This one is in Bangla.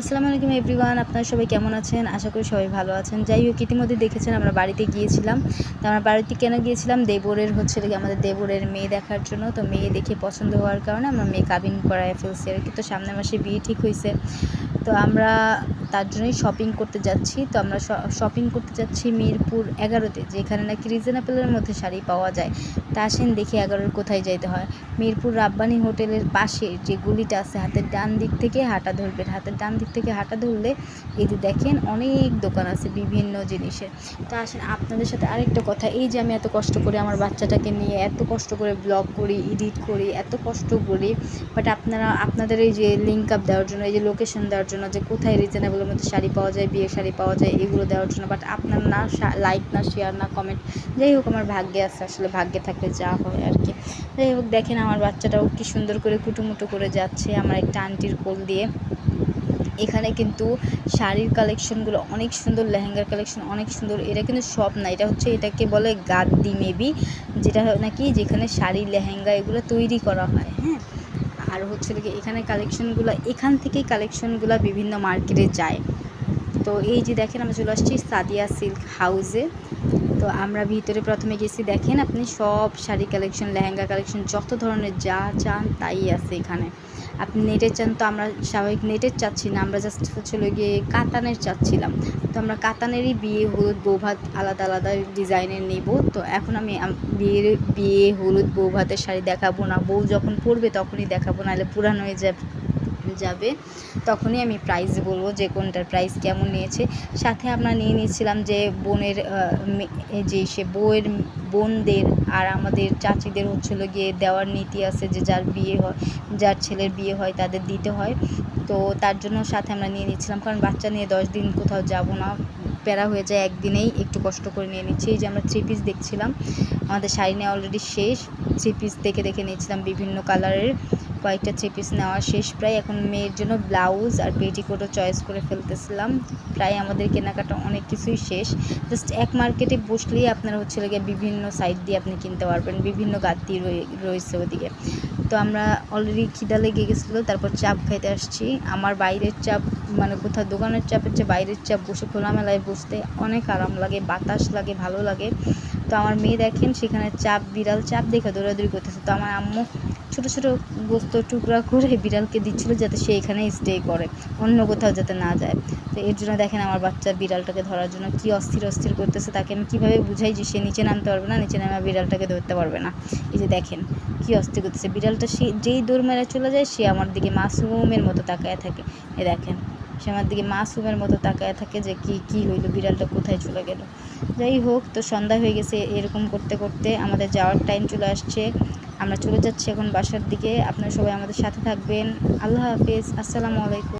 আসসালামু আলাইকুম এভরিওয়ান, আপনারা সবাই কেমন আছেন? আশা করি সবাই ভালো আছেন। যাই হোক, ইতিমধ্যে দেখেছেন আমরা বাড়িতে গিয়েছিলাম। তো আমরা বাড়িতে কেন গিয়েছিলাম? দেবরের হচ্ছে আমাদের দেবরের মেয়ে দেখার জন্য। তো মেয়ে দেখে পছন্দ হওয়ার কারণে আমরা মেয়ে কাবিন করায় ফেলছি আর কি। তো সামনের মাসে বিয়ে ঠিক হয়েছে। তো আমরা তার জন্যই শপিং করতে যাচ্ছি। তো আমরা শপিং করতে যাচ্ছি মিরপুর এগারোতে, যেখানে নাকি রিজনেবলের মধ্যে শাড়ি পাওয়া যায়। তা আসেন দেখি এগারোর কোথায় যাইতে হয়। মিরপুর রাব্বানি হোটেলের পাশে যে গুলিটা আছে, হাতের ডান দিক থেকে হাঁটা ধরবেন। হাতের ডান দিক থেকে হাঁটা ধরলে এই যে দেখেন অনেক দোকান আছে বিভিন্ন জিনিসের। তো আসেন আপনাদের সাথে আরেকটা কথা, এই যে আমি এত কষ্ট করে আমার বাচ্চাটাকে নিয়ে এত কষ্ট করে ব্লগ করি এডিট করি, এত কষ্ট করি বাট আপনারা, আপনাদের এই যে লিঙ্ক আপ দেওয়ার জন্য, এই যে লোকেশন দেওয়ার জন্য, যে কোথায় রিজনেবলের মধ্যে শাড়ি পাওয়া যায় বিয়ে শাড়ি পাওয়া যায়, এগুলো দেওয়ার জন্য বাট আপনার না লাইক না শেয়ার না কমেন্ট যাই হোক আমার ভাগ্যে আছে, আসলে ভাগ্যে থাকলে যা হয় আর কি। যাই হোক দেখেন আমার বাচ্চাটাও কি সুন্দর করে কুটুমুটু করে যাচ্ছে, আমার একটা আন্টির কোল দিয়ে। এখানে কিন্তু শাড়ির কালেকশনগুলো অনেক সুন্দর, লেহেঙ্গার কালেকশন অনেক সুন্দর। এটা কিন্তু সব না, এটা হচ্ছে এটাকে বলে গাদ্দি মেবি, যেটা নাকি যেখানে শাড়ি, লেহেঙ্গা এগুলো তৈরি করা হয় হ্যাঁ? আর হচ্ছে এখানে কালেকশনগুলো এখান থেকেই কালেকশনগুলো বিভিন্ন মার্কেটে যায়। তো এই যে দেখেন আমি চলে আসছি সাদিয়া সিল্ক হাউসে তো আমরা ভিতরে প্রথমে গেছি, দেখেন আপনি সব শাড়ি কালেকশন লেহেঙ্গা কালেকশন যত ধরনের যা চান তাই আছে এখানে। আপনি নেটের চান তো আমরা স্বাভাবিক নেটের চাচ্ছি না, আমরা জাস্ট হচ্ছিল গিয়ে কাতানের চাচ্ছিলাম। তো আমরা কাতানেরই বিয়ে, হলুদ, বৌভাত আলাদা আলাদা ডিজাইনের নেব। তো এখন আমি, বিয়ের, বিয়ে, হলুদ, বৌভাতের শাড়ি দেখাবো না, বউ যখন পরবে তখনই দেখাবো, নাহলে পুরানো হয়ে যাবে। যাবে, তখনই আমি প্রাইস বলব যে কোনটার প্রাইস কেমন নিয়েছে। সাথে আমরা নিয়ে নিয়েছিলাম যে বোনের যে সে বউয়ের, বোনদের আর আমাদের চাচিদের হচ্ছিল গিয়ে দেওয়ার নীতি আছে যে যার বিয়ে হয়, যার ছেলের বিয়ে হয় তাদের দিতে হয়। তো তার জন্য সাথে আমরা নিয়ে নিচ্ছিলাম কারণ বাচ্চা নিয়ে দশ দিন কোথাও যাব না, প্যারা হয়ে যায় একদিনেই, একটু কষ্ট করে নিয়ে নিচ্ছি। এই যে আমরা থ্রি পিস দেখছিলাম, আমাদের শাড়ি নেওয়া অলরেডি শেষ থ্রি পিস দেখে দেখে নিয়েছিলাম বিভিন্ন কালারের কয়েকটা থ্রি পিস নেওয়া শেষ। প্রায় এখন মেয়ের জন্য ব্লাউজ আর পেটিকোটও চয়েস করে ফেলতেছিলাম। প্রায় আমাদের কেনাকাটা অনেক কিছুই শেষ। জাস্ট এক মার্কেটে বসলেই আপনারা হচ্ছে লেগে বিভিন্ন সাইড দিয়ে আপনি কিনতে পারবেন, বিভিন্ন গাদ্দি রয়েছে ওদিকে। তো আমরা অলরেডি খিদা লেগে গেছিল, তারপর চাপ খাইতে আসছি। আমার বাইরের চাপ মানে কোথাও দোকানের চাপের চেয়ে বাইরের চাপ বসে খোলামেলায় বসতে অনেক আরাম লাগে, বাতাস লাগে, ভালো লাগে। তো আমার মেয়ে দেখেন সেখানে চাপ, বিড়াল চাপ দেখে দৌড়াদৌড়ি করতেছে। তো আমার আম্মু ছোটো ছোটো গোস্ত টুকরা করে বিড়ালকে দিচ্ছিল যাতে সে এখানে স্টে করে, অন্য কোথাও যাতে না যায়। তো এর জন্য দেখেন আমার বাচ্চা বিড়ালটাকে ধরার জন্য কি অস্থির অস্থির করতেছে, তাকে আমি কীভাবে বুঝাই যে সে নিচে নামতে পারবে না, নিচে নামে বিড়ালটাকে ধরতে পারবে না। এই যে দেখেন কি অস্থির করতেছে, বিড়ালটা সে যেই দৌড় মেরে চলে যায়, সে আমার দিকে মাসুমের মতো তাকায় থাকে। এ দেখেন, সে আমার দিকে মাসুমের মতো তাকায় থাকে যে কি কি হইল, বিড়ালটা কোথায় চলে গেল। যাই হোক, তো সন্ধ্যা হয়ে গেছে, এরকম করতে করতে আমাদের যাওয়ার টাইম চলে আসছে। আমরা চলে যাচ্ছি এখন বাসার দিকে। আপনারা সবাই আমাদের সাথে থাকবেন। আল্লাহ হাফিজ। আসসালামু আলাইকুম।